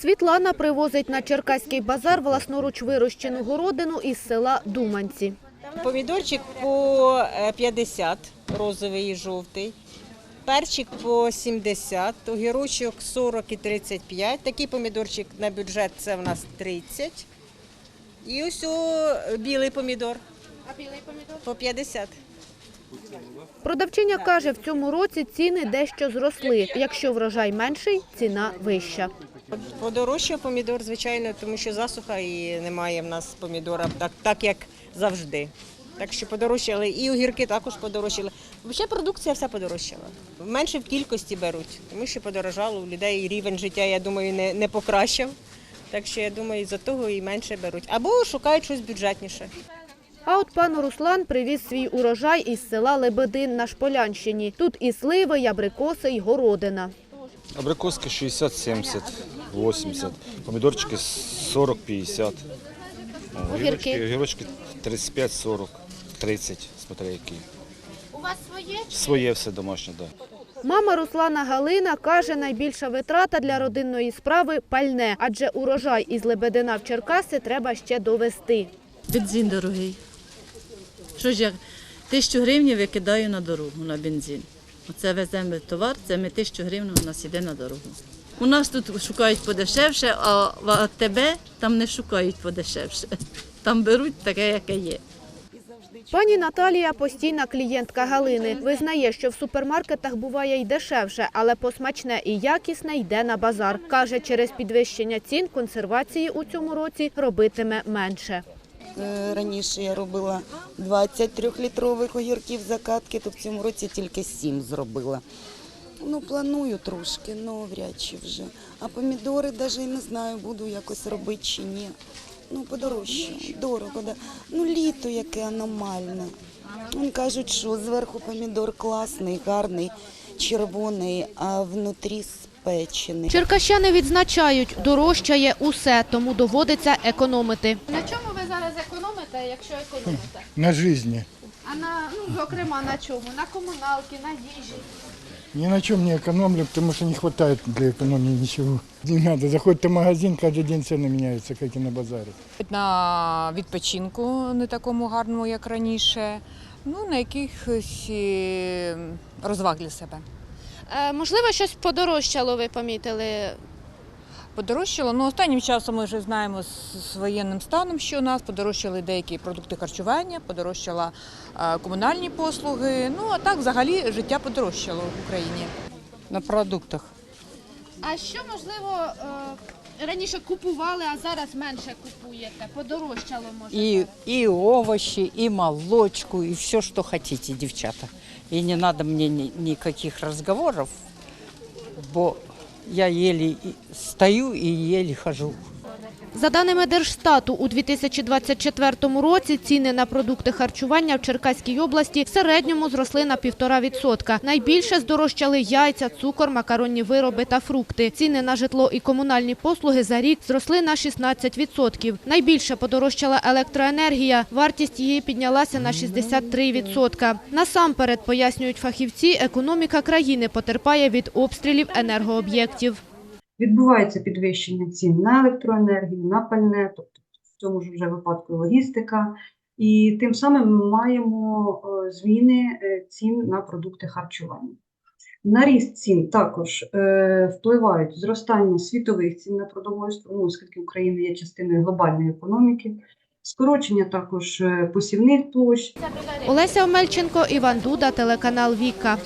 Світлана привозить на Черкаський базар власноруч вирощену городину із села Думанці. Помідорчик по е, 50, розовий і жовтий. Перчик по 70, огірочок 40 і 35. Такий помідорчик на бюджет це в нас 30. І ось о, білий помідор. А білий помідор? По 50. Продавчиня каже, в цьому році ціни дещо зросли. Якщо врожай менший, ціна вища. Подорожчав помідор, звичайно, тому що засуха і немає в нас помідора так, так як завжди. Так що подорожчали. І огірки також подорожчали. Взагалі продукція вся подорожчала. Менше в кількості беруть, тому що подорожало у людей рівень життя, я думаю, не, не покращив. Так що я думаю, за того і менше беруть. Або шукають щось бюджетніше. А от пан Руслан привіз свій урожай із села Лебедин на Шполянщині. Тут і сливи, і абрикоси, і городина. Абрикоски 60, 70, 80, помідорчики 40, 50. Огірки? Огірочки 35, 40, 30, смотря які. У вас своє? Своє все домашнє, так. Да. Мама Руслана Галина каже, найбільша витрата для родинної справи – пальне, адже урожай із Лебедина в Черкаси треба ще довести. Бензин дорогий. Що ж я тисячу гривень викидаю на дорогу на бензин. Оце веземо товар, це ми тисячу гривень у нас йде на дорогу. У нас тут шукають подешевше, а в АТБ там не шукають подешевше. Там беруть таке, яке є. Пані Наталія – постійна клієнтка Галини. Визнає, що в супермаркетах буває й дешевше, але посмачне і якісне йде на базар. Каже, через підвищення цін консервації у цьому році робитиме менше. Е, Раніше я робила 23-літрових огірків закатки, то в цьому році тільки 7 зробила. Ну, планую трошки, але вряд чи вже. А помідори навіть і не знаю, буду якось робити чи ні. Ну, подорожче, дорого. Да. Ну, літо яке аномальне. Вон кажуть, що зверху помідор класний, гарний, червоний, а внутрі спечений. Черкащани відзначають, дорожчає усе, тому доводиться економити. На чому ви зараз економите, якщо економите? на жизни. А на ну зокрема на чому? На комуналки, на їжі. Ни на чем не экономлю, потому что не хватает для экономии ничего. Не надо, заходите в магазин, каждый день цены меняются, как и на базаре. на відпочинку не такому гарному, як раніше. Ну, на якихось е, розваг для себе. Е, можливо, щось подорожчало, ви помітили. Подорожчало. Ну, останнім часом ми вже знаємо з, з воєнним станом, що у нас подорожчали деякі продукти харчування, подорожчала е, комунальні послуги. Ну, а так взагалі життя подорожчало в Україні. на продуктах. А що можливо е, раніше купували, а зараз менше купуєте? Подорожчало може. И, и овощи, и молочку, и все, что хотите, девчата. И не надо мне ни- никаких разговоров, бо я еле стою и еле хожу. За даними Держстату, у 2024 році ціни на продукти харчування в Черкаській області в середньому зросли на 1,5%. Найбільше здорожчали яйця, цукор, макаронні вироби та фрукти. Ціни на житло і комунальні послуги за рік зросли на 16%. Найбільше подорожчала електроенергія. Вартість її піднялася на 63%. Насамперед, пояснюють фахівці, економіка країни потерпає від обстрілів енергооб'єктів. Відбувається підвищення цін на електроенергію, на пальне, тобто в цьому ж вже випадку логістика. І тим самим ми маємо е, зміни е, цін на продукти харчування. На ріст цін також е, впливають зростання світових цін на продовольство, ну, оскільки Україна є частиною глобальної економіки, скорочення також е, посівних площ, Олеся Омельченко, Іван Дуда, телеканал Віка.